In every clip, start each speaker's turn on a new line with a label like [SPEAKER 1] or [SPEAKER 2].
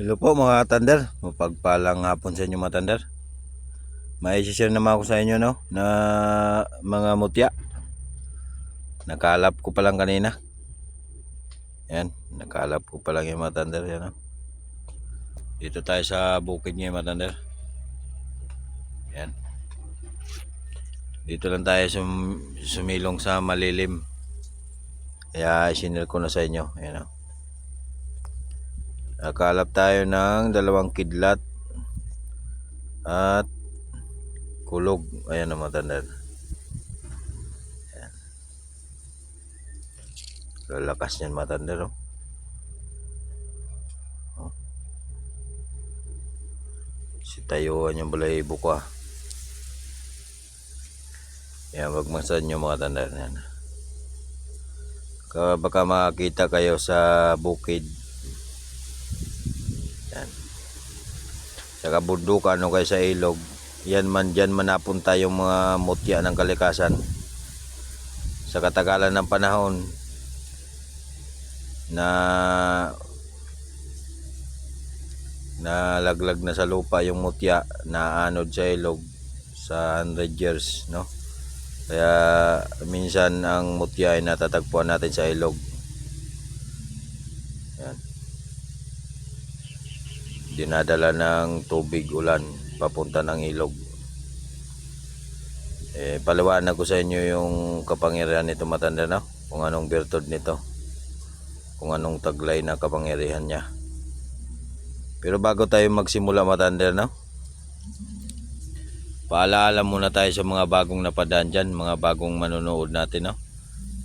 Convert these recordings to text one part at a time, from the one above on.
[SPEAKER 1] Hello po mga thunder, mapagpalang hapon sa inyo mga thunder. May share naman ako sa inyo no na mga mutya. Nakalap ko pa lang kanina. Yan, nakalap ko pa lang yung mga thunder yan no. Dito tayo sa bukid ngayon mga thunder. Yan. Dito lang tayo sum, sumilong sa malilim. Kaya isinil ko na sa inyo. Yan no. Nakalap tayo ng dalawang kidlat at kulog. Ayan ang matanda. Ayan. Lalakas niyan matanda no. Oh. Si tayuan yung balahibo ko ah. Yan, magmasan nyo mga tanda yan. Ka- Baka makakita kayo sa bukid Sa kabundukan o kaya sa ilog. Yan man dyan man napunta yung mga mutya ng kalikasan. Sa katagalan ng panahon na nalaglag na sa lupa yung mutya na anod sa ilog sa 100 years no kaya minsan ang mutya ay natatagpuan natin sa ilog dinadala ng tubig ulan papunta ng ilog. Eh paliwanag ko sa inyo yung kapangyarihan nito matanda no kung anong virtud nito kung anong taglay na kapangyarihan niya. Pero bago tayo magsimula matanda no paalala muna tayo sa mga bagong napadaan dyan mga bagong manonood natin no?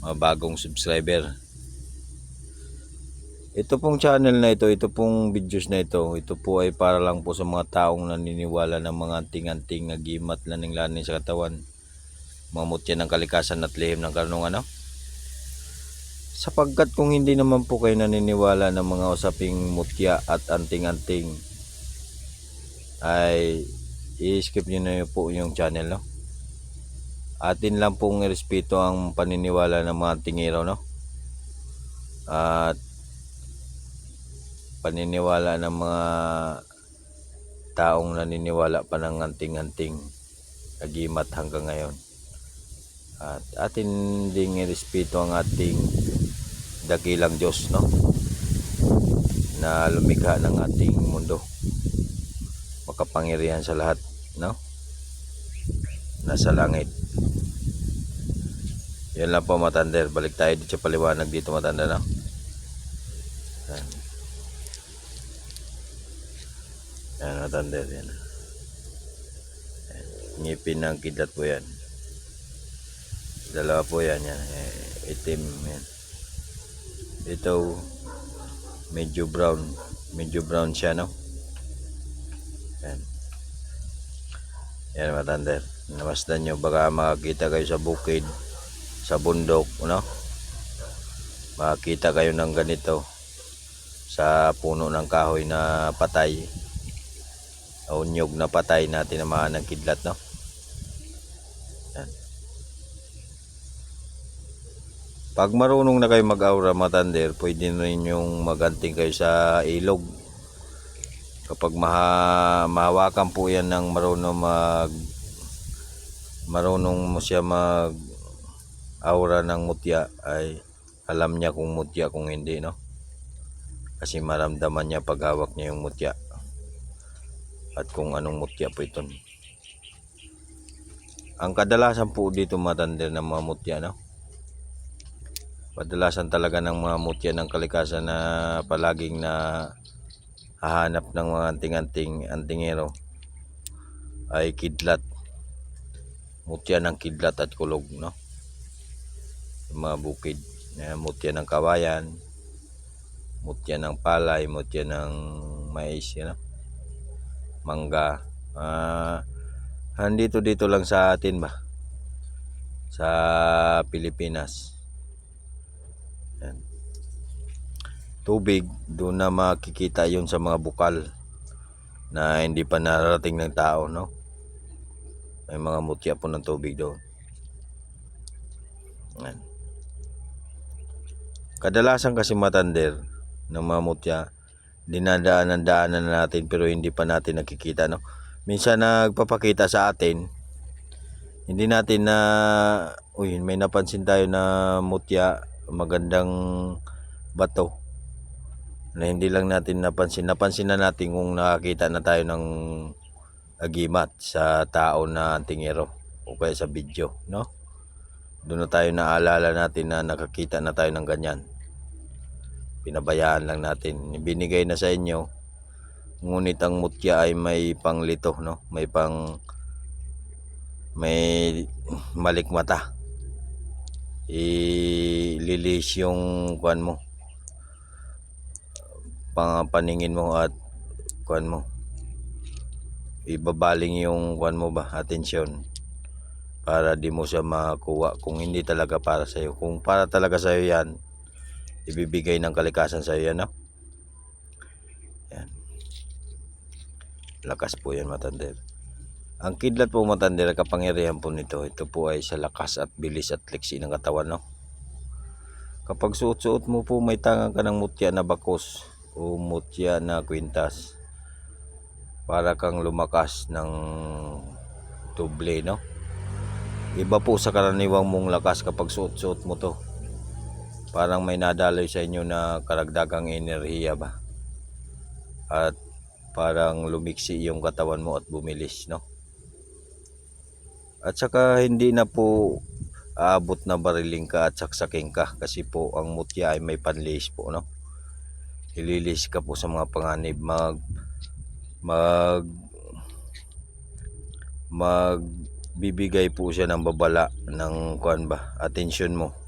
[SPEAKER 1] Mga bagong subscriber ito pong channel na ito, ito pong videos na ito, ito po ay para lang po sa mga taong naniniwala ng mga anting-anting nagimat laning-laning sa katawan. Mga mutya ng kalikasan at lihim ng karunungan, no? Sapagkat kung hindi naman po kayo naniniwala ng mga usaping mutya at anting-anting, ay i-skip nyo na po yung channel, no? Atin lang pong irespeto ang paniniwala ng mga tingiraw, no? At paniniwala ng mga taong naniniwala pa ng anting-anting agimat hanggang ngayon. At atin ding irespeto ang ating dakilang Diyos, no? Na lumikha ng ating mundo. Makapangyarihan sa lahat, no? Nasa langit. Yan lang po matander. Balik tayo dito sa paliwanag dito matanda, no? Matanda yan. Ngipin ng kidlat po yan. Dalawa po yan. yan. Eh, itim yan. Ito, medyo brown. Medyo brown siya, no? Yan. Yan, matanda. Namasdan nyo, baka makakita kayo sa bukid, sa bundok, no? Makakita kayo ng ganito sa puno ng kahoy na patay o nyog na patay na tinamaan ng kidlat no? Yan. pag marunong na kayo mag-aura matander pwede na rin yung maganting kayo sa ilog. Kapag maha, mahawakan po yan ng marunong mag marunong mo siya mag aura ng mutya ay alam niya kung mutya kung hindi no? Kasi maramdaman niya pag hawak niya yung mutya at kung anong mutya po ito. Ang kadalasan po dito matander ng mga mutya, no? Kadalasan talaga ng mga mutya ng kalikasan na palaging na hahanap ng mga anting-anting antingero ay kidlat. Mutya ng kidlat at kulog, no? Yung mga bukid. Eh, mutya ng kawayan, mutya ng palay, mutya ng mais, you know? Mangga. Ah, andito dito lang sa atin ba? Sa Pilipinas. Yan. Tubig, doon na makikita yun sa mga bukal na hindi pa nararating ng tao, no? May mga mutya po ng tubig doon. Yan. Kadalasan kasi matander ng mga mutya dinadaanan-daanan na natin pero hindi pa natin nakikita no. Minsan nagpapakita sa atin hindi natin na uy may napansin tayo na mutya magandang bato na hindi lang natin napansin. Napansin na natin kung nakakita na tayo ng agimat sa tao na antingero o kaya sa video no? Doon na tayo naalala natin na nakakita na tayo ng ganyan pinabayaan lang natin. Binigay na sa inyo. Ngunit ang mutya ay may panglito no? May pang may malikmata ililis yung kuan mo. Pang paningin mo at kuan mo. Ibabaling yung kuan mo ba? Atensyon. Para di mo siya makuha kung hindi talaga para sa iyo kung para talaga sa iyo yan ibibigay ng kalikasan sa iyo no? Yan. Lakas po yan matander ang kidlat po matander kapangyarihan po nito ito po ay sa lakas at bilis at liksi ng katawan no? Kapag suot-suot mo po may tangan ka ng mutya na bakos o mutya na kwintas para kang lumakas ng doble no? Iba po sa karaniwang mong lakas kapag suot-suot mo to parang may nadaloy sa inyo na karagdagang enerhiya ba? At parang lumiksi yung katawan mo at bumilis no? At saka hindi na po aabot na bariling ka at saksaking ka kasi po ang mutya ay may panlis po no? Ililis ka po sa mga panganib. Mag mag magbibigay po siya ng babala ng kuan ba? Atensyon mo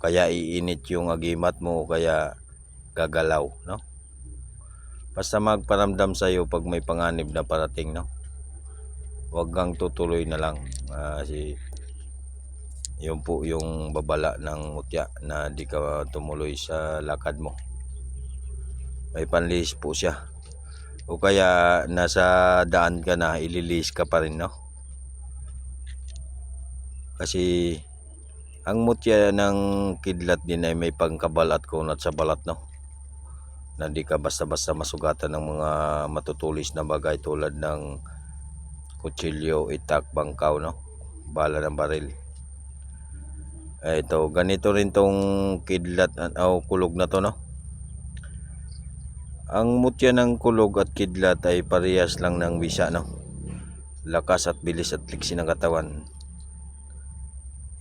[SPEAKER 1] kaya iinit yung agimat mo kaya gagalaw no? Basta magparamdam sa iyo pag may panganib na parating no? Wag kang tutuloy na lang Ah, si yun po yung babala ng mutya na di ka tumuloy sa lakad mo. May panlis po siya. O kaya nasa daan ka na ililis ka pa rin no? Kasi ang mutya ng kidlat din ay may pangkabalat kunat sa balat no? Na di ka basta-basta masugatan ng mga matutulis na bagay tulad ng kutsilyo, itak, bangkaw no? Bala ng baril. Eh, ito ganito rin tong kidlat o kulog na to no? Ang mutya ng kulog at kidlat ay parehas lang ng bisa no? Lakas at bilis at liksi ng katawan.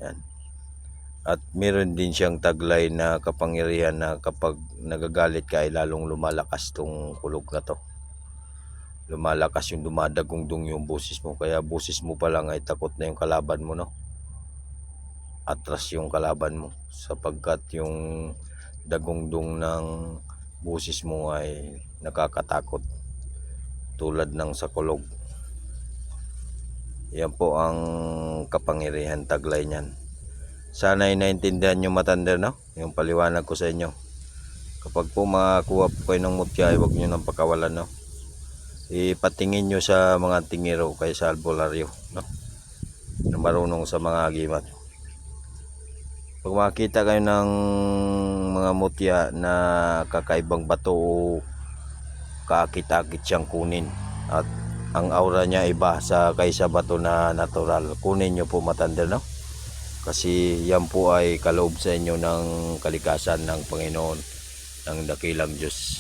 [SPEAKER 1] Yan at meron din siyang taglay na kapangyarihan na kapag nagagalit ka ay lalong lumalakas tong kulog na to. Lumalakas yung dumadagungdong yung boses mo. Kaya boses mo pa lang ay takot na yung kalaban mo no? Atras yung kalaban mo. Sapagkat yung dagungdong ng boses mo ay nakakatakot. Tulad ng sa kulog. Yan po ang kapangyarihan taglay niyan sana ay naintindihan nyo matander no? Yung paliwanag ko sa inyo. Kapag po makakuha po kayo ng mutya ay huwag nyo nang pakawalan no? Ipatingin nyo sa mga tingero kay sa albularyo no? Na marunong sa mga agimat. Pag makita kayo ng mga mutya na kakaibang bato o kaakit-akit siyang kunin. At ang aura niya iba sa kaysa bato na natural. Kunin nyo po matander no kasi yan po ay kaloob sa inyo ng kalikasan ng Panginoon ng dakilang Diyos.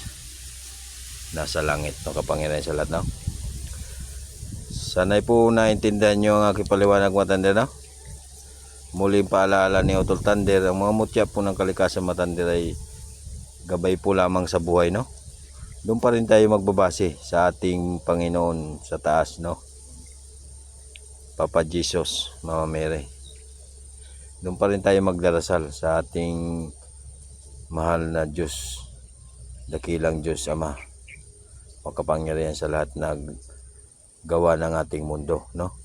[SPEAKER 1] Nasa langit no kapangyarihan sa lahat no? Sanay po naintindihan nyo ang aking paliwanag matanda no? Muling paalaala ni Otol Tander ang mga mutya po ng kalikasan matanda ay gabay po lamang sa buhay no? Doon pa rin tayo magbabase sa ating Panginoon sa taas no? Papa Jesus Mama Mary doon pa rin tayo magdarasal sa ating mahal na Diyos dakilang Diyos Ama. Makapangyarihan sa lahat na gawa ng ating mundo no?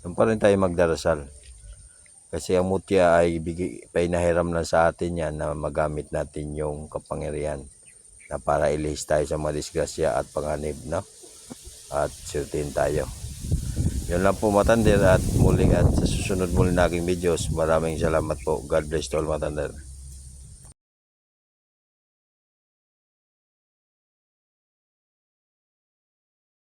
[SPEAKER 1] Doon pa rin tayo magdarasal. Kasi ang mutya ay bigay, pinahiram lang sa atin yan na magamit natin yung kapangyarihan na para ilihis tayo sa mga disgrasya at panganib no? At sutin tayo yun lang po matander at muli at sa susunod muli na videos. Maraming salamat po. God bless to all matander